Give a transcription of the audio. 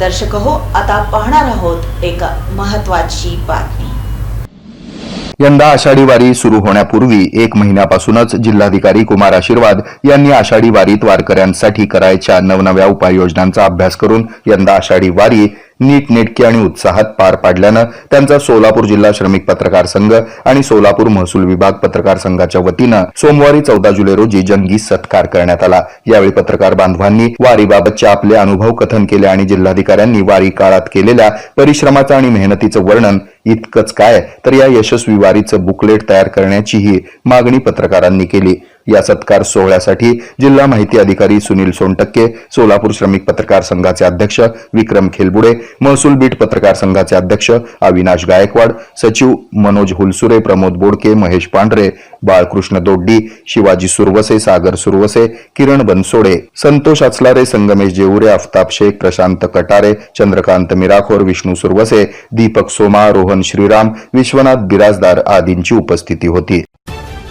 दर्शक हो आता पाहणार आहोत एक महत्वाची बातमी. यंदा आषाढी वारी सुरू होण्यापूर्वी एक महिन्यापासूनच जिल्हाधिकारी कुमार आशीर्वाद यांनी आषाढी वारीत वारकऱ्यांसाठी करायच्या नवनव्या उपाययोजनांचा अभ्यास करून यंदा आषाढी वारी नीटनेटकी आणि उत्साहात पार पाडल्यानं त्यांचा सोलापूर जिल्हा श्रमिक पत्रकार संघ आणि सोलापूर महसूल विभाग पत्रकार संघाच्या वतीनं सोमवारी चौदा जुलै रोजी जंगी सत्कार करण्यात आला. यावेळी पत्रकार बांधवांनी वारीबाबतचे आपले अनुभव कथन केले आणि जिल्हाधिकाऱ्यांनी वारी काळात केलेल्या परिश्रमाचं आणि मेहनतीचं वर्णन इतकंच काय? तर या यशस्वी वारीचं बुकलेट तयार करण्याचीही मागणी पत्रकारांनी केली. या सत्कार सोहळ्यासाठी जिल्हा माहिती अधिकारी सुनील सोनटक्के सोलापूर श्रमिक पत्रकार संघाचे अध्यक्ष विक्रम खेलबुडे महसूल बीट पत्रकार संघाचे अध्यक्ष अविनाश गायकवाड सचिव मनोज हुलसुरे प्रमोद बोडके महेश पांढरे बाळकृष्ण दोड्डी शिवाजी सुरवसे सागर सुरवसे किरण बनसोडे संतोष अचलारे संगमेश जेवरे आफताब शेख प्रशांत कटारे चंद्रकांत मिराखोर विष्णू सुरवसे दीपक सोमा रोहन श्रीराम विश्वनाथ बिराजदार आदींची उपस्थिती होती.